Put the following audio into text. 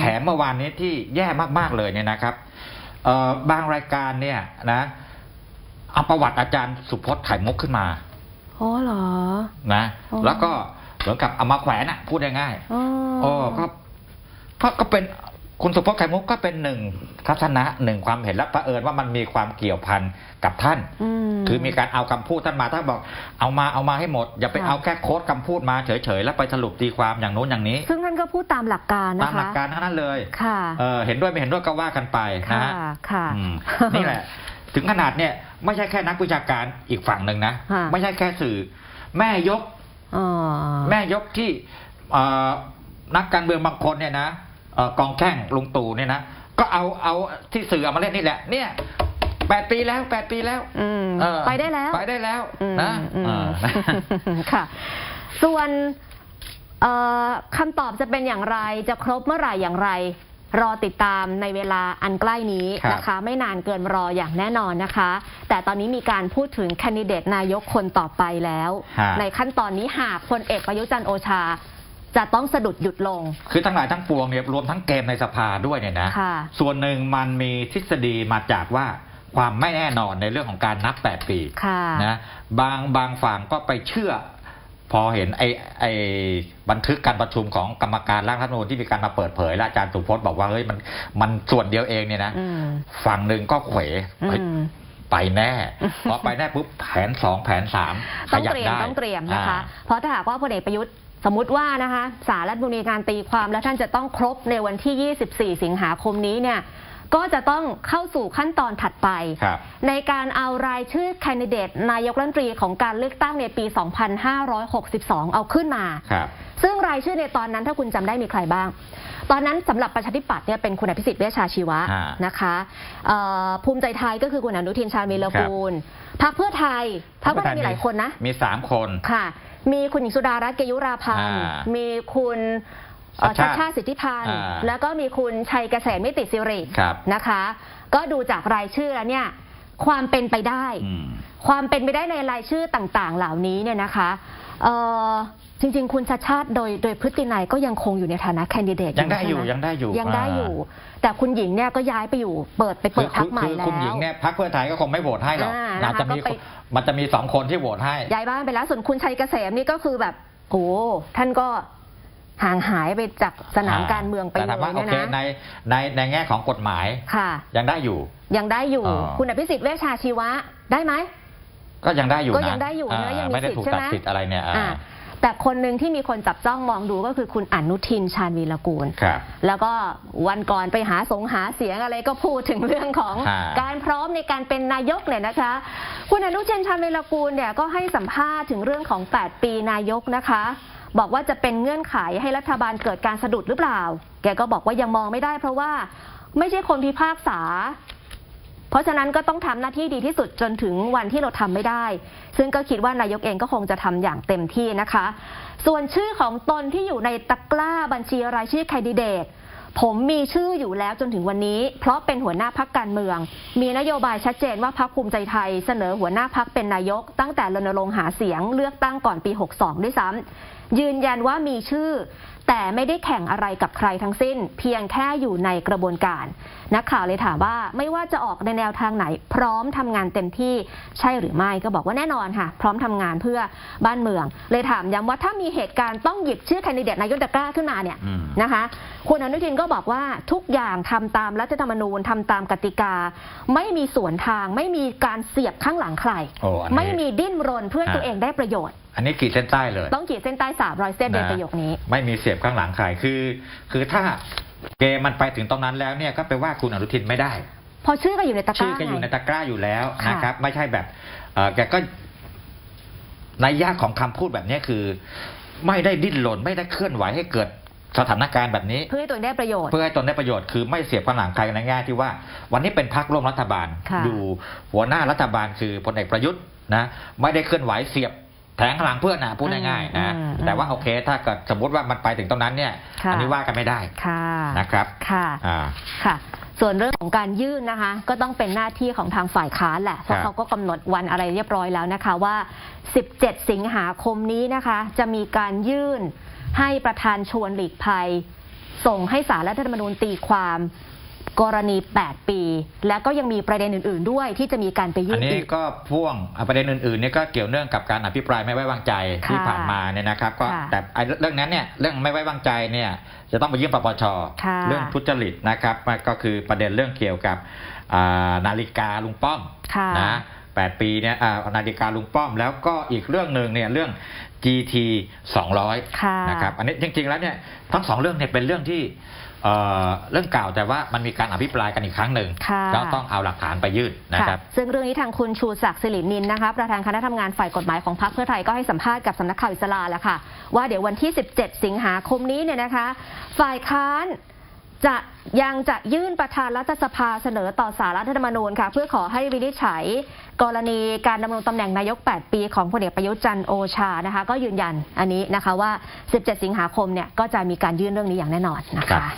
อืมแถมเมื่อวานนี้ที่แย่มากๆเลยเนี่ยนะครับเอ่อบางรายการเนี่ยนะเอาประวัติอาจารย์สุพจน์ไข่มุกขึ้นมาอ๋อเหรอนะอ๋อแล้วก็เหมือนกับเอามาแขวนอะพูดง่ายๆอ๋อโอ้ก็ก็ก็เป็น คุณสุพจน์ไข่มุกก็เป็นหนึ่งทัศนะหนึ่งความเห็นและประเผอิญว่ามันมีความเกี่ยวพันกับท่านมคือมีการเอาคำพูดท่านมาท่านบอกเอามาเอามาให้หมด อย่าไปค่ะเอาแค่โค้ดคำพูดมาเฉยๆแล้วไปสรุปตีความอย่างโน้นอย่างนี้ ซึ่งท่านก็พูดตามหลักการนะคะตามหลักการทั้งนั้นเลยค่ะเออเห็นด้วยไม่เห็นด้วยก็ว่ากันไปนะค่ะฮะค่ะอืมนี่แหละ ถึงขนาดเนี่ยไม่ใช่แค่นักวิชาการอีกฝั่งหนึ่งนะค่ะไม่ใช่แค่สื่อ แม่ยกอ๋อแม่ยกที่เอ่อนักการเมืองบางคนเนี่ยนะเอ่อ กองแข่งลุงตู่เนี่ยนะก็เอาเอาที่สื่อเอามาเล่นนี่แหละ เนี่ยแปดปีแล้วแปดปีแล้วอืมเออไปได้แล้วไปได้แล้วอืมนะอืมเออค่ะ ส่วนเอ่อคำตอบจะเป็นอย่างไรจะครบเมื่อไหร่อย่างไร รอติดตามในเวลาอันใกล้นี้ครับนะคะ ไม่นานเกินรออย่างแน่นอนนะคะ แต่ตอนนี้มีการพูดถึงแคนดิเดตนายกคนต่อไปแล้วฮะในขั้นตอนนี้หากพลเอกประยุทธ์จันทร์โอชา จะต้องสะดุดหยุดลง คือทั้งหลายทั้งปวงเนี่ยรวมทั้งเกมในสภาด้วยเนี่ยนะ ค่ะ ส่วนหนึ่งมันมีทฤษฎีมาจากว่าความไม่แน่นอนในเรื่องของการนับแปดปีค่ะ นะบางบางฝั่งก็ไปเชื่อ พอเห็นไอ้ไอ้บันทึกการประชุมของกรรมการร่างรัฐธรรมนูญที่มีการมาเปิดเผยและอาจารย์สุพจน์บอกว่าเฮ้ยมันมันส่วนเดียวเองเนี่ยนะ อืม ฝั่งหนึ่งก็เขวอืเฮ้ยม ไปแน่ พอไปแน่ปุ๊บแผนสองแผนสามขต้องยับเตรียมได้ต้องเตรียมนะคะ อ่า เพราะถ้าหากว่าพลเอกประยุทธ์ สมมติว่านะคะสารรัฐธรรมนูญมีการตีความแล้วท่านจะต้องครบในวันที่ 24 สิงหาคมนี้เนี่ยก็จะต้องเข้าสู่ขั้นตอนถัดไปครับในการเอารายชื่อแคนดิเดตนายกรัฐมนตรีของการเลือกตั้งในปี 2562 เอาขึ้นมาครับ ซึ่งรายชื่อในตอนนั้นถ้าคุณจำได้มีใครบ้าง ตอนนั้นสำหรับประชาธิปัตย์เนี่ยเป็นคุณอภิสิทธิ์เวชชาชีวะฮะนะคะเอ่อภูมิใจไทยก็คือคุณอนุทินชาญวีรกูลพรรคเพื่อไทยพรรคเพื่อไทยมีหลายคนนะ มีสามคน ค่ะ มีคุณหญิงสุดารัตน์เกยุราพันธ์ อ่ามีมีคุณเอ่อชัชาดติชาติชาติสิทธิพันธ์ อ่าแล้วก็มีคุณชัยเกษมมิติสิริครับนะคะ ก็ดูจากรายชื่อแล้วเนี่ย ความเป็นไปได้ อืม ความเป็นไปได้ในรายชื่อต่างๆ เหล่านี้เนี่ยนะคะเอ่อ จริง ๆ คุณชาติชาติโดยโดยพฤตินัยก็ยังคงอยู่ในฐานะแคนดิเดตยังได้อยู่ใช่หมยังได้อยู่ยังได้อยู่อ่แต่คุณหญิงเนี่ยก็ย้ายไปอยู่เปิดไปคืเปิอดพักใหม่คือแล้วคุณหญิงเนี่ยพักเพื่อไทยก็คงไม่โหวตให้หรอกอ่าอาจจะมีนะคะก็ไปมันจะมีสองคนที่โหวตให้ย้ายบ้านไปแล้วส่วนคุณชัยเกษมนี่ก็คือแบบโอ้ท่านก็ห่างหายไปจากสนามการเมืองไปแต่เลถามว่ายโอเนี่ยเคในนะในในแง่ของกฎหมายค่ะ ยังได้อยู่ ยังได้อยู่อ๋อคุณอภิสิทธิ์เวชชาชีวะได้ไหมก็ยังได้อยู่นะก็ยังได้อยู่นะายังมีไม่ได้สิทธิ์ถูกใช่ตัไหดมสิทธิ์อะไรเนี่ยอ่าอะ แต่คนหนึ่งที่มีคนจับจ้องมองดูก็คือคุณอนุทินชาญวีรกูล ครับ แล้วก็วันก่อนไปหาสงหาเสียงอะไรก็พูดถึงเรื่องของฮะ การพร้อมในการเป็นนายกเนี่ยนะคะ คุณอนุทินชาญวีรกูลเนี่ยก็ให้สัมภาษณ์ถึงเรื่องของ 8 ปีนายกนะคะ บอกว่าจะเป็นเงื่อนไขให้รัฐบาลเกิดการสะดุดหรือเปล่า แกก็บอกว่ายังมองไม่ได้เพราะว่าไม่ใช่คนพิพากษา เพราะฉะนั้นก็ต้องทำหน้าที่ดีที่สุดจนถึงวันที่เราทำไม่ได้ ซึ่งก็คิดว่านายกเองก็คงจะทำอย่างเต็มที่นะคะ ส่วนชื่อของตนที่อยู่ในตะกร้าบัญชีรายชื่อแคนดิเดตผมมีชื่ออยู่แล้วจนถึงวันนี้ เพราะเป็นหัวหน้าพักการเมือง มีนโยบายชัดเจนว่าพักภูมิใจไทย เสนอหัวหน้าพักเป็นนายก ตั้งแต่รณรงค์หาเสียงเลือกตั้งก่อนปี 62 ด้วยซ้ำยืนยันว่ามีชื่อ แต่ไม่ได้แข่งอะไรกับใครทั้งสิ้น เพียงแค่อยู่ในกระบวนการ นักข่าวเลยถามว่าไม่ว่าจะออกในแนวทางไหน พร้อมทำงานเต็มที่ใช่หรือไม่ก็บอกว่าแน่นอนค่ะ พร้อมทำงานเพื่อบ้านเมือง เลยถามย้ำว่าถ้ามีเหตุการณ์ต้องหยิบชื่อแคนดิเดตนายกตะกร้าขึ้นมาเนี่ยอืมนะคะคุณอนุทินก็บอกว่าทุกอย่างทำตามรัฐธรรมนูญทำตามกติกา ไม่มีสวนทาง ไม่มีการเสียบข้างหลังใครโอ้อันนี้ไม่มีดิ้นรนเพื่อตัวเองได้ประโยชน์อันนี้ขีดเส้นใต้เลย ต้องขีดเส้นใต้สามรอยเส้นในนะประโยคนี้ ไม่มีเสียบข้างหลังใครคือ คือถ้าเกมมันไปถึงตรงนั้นแล้วเนี่ยก็ไปว่าคุณอนุทินไม่ได้ พอชื่อก็อยู่ในตะกชื่ร้าอก็อยู่ในไงตะกร้าอยู่แล้วค่ะนะครับ ไม่ใช่แบบเอ่อแกก็ในยยะของคำพูดแบบนี้คือ ไม่ได้ดิ้นรนไม่ได้เคลื่อนไหวให้เกิดสถานการณ์แบบนี้ เพื่อให้ตัวเองได้ประโยชน์ เพื่อให้ตนได้ประโยชน์คือไม่เสียบข้างหลังใครในแง่ที่ว่า วันนี้เป็นพักร่วมรัฐบาลค่ะอยู่หัวหน้ารัฐบาลคือพลเอกประยุทธ์นะไม่ได้เคลื่อนไหวเสียบ แผงข้างหลังเพื่อนนะพูดง่ายๆนะอืมอืมแต่ว่าโอเค ถ้าเกิดสมมติว่ามันไปถึงตรงนั้นเนี่ยค่ะอันี้ว่ากันไม่ได้ค่ะนะครับค่ะอ่าค่ะส่วนเรื่องของการยื่นนะคะ ก็ต้องเป็นหน้าที่ของทางฝ่ายค้านแหละ เพราะครับเขาก็กำหนดวันอะไรเรียบร้อยแล้วนะคะว่า 17 สิงหาคมนี้นะคะ จะมีการยื่นให้ประธานชวนหลีกภัย ส่งให้สารรัฐธรรมนูญตีความ กรณี 8 ปี และก็ยังมีประเด็นอื่น ๆ ด้วยที่จะมีการไปยื่อันนนี้อีก ก็พ่วงอะประเด็นอื่นๆเนี่ยก็เกี่ยวเนื่องกับการอภิปรายไม่ไว้วางใจค่ะที่ผ่านมาเนี่ยนะครับก็ค่ะแต่ไอ้เรื่องนั้นเนี่ยเรื่องไม่ไว้วางใจเนี่ยจะต้องไปยื่นปปชค่ะเรื่องทุจริตนะครับมันก็คือประเด็นเรื่องเกี่ยวกับอ่านาฬิกาลุงป้อมค่ะ นะ แปดปีเนี่ยอ่านาฬิกาลุงป้อม แล้วก็อีกเรื่องหนึ่งเนี่ยเรื่อง GT 200ค่ะนะครับอันนี้จริง ๆ แล้วเนี่ยทั้งสองเรื่องเนี่ยเป็นเรื่องที่เอ่อเรื่องเก่าแต่ว่ามันมีการอภิปรายกันอีกครั้งหนึ่งค่ะแล้วต้องเอาหลักฐานไปยื่นนะครับค่ะซึ่งเรื่องนี้ทางคุณชูศักดิ์สิรินินนะคะประธานคณะทำงานฝ่ายกฎหมายของพรรคเพื่อไทยก็ให้สัมภาษณ์กับสำนักข่าวอิสลาแล้วค่ะ ว่าเดี๋ยววันที่ 17 สิงหาคมนี้เนี่ยนะคะ ฝ่ายค้าน จะยังจะยื่นประธานรัฐสภาเสนอต่อสารรัฐธรรมนูญค่ะ เพื่อขอให้วินิจฉัย กรณีการดำรงตำแหน่งนายก 8 ปีของพลเอกประยุทธ์จันทร์โอชานะคะ ก็ยืนยันอันนี้นะคะว่า 17 สิงหาคมเนี่ยก็จะมีการยื่นเรื่องนี้อย่างแน่นอนนะคะ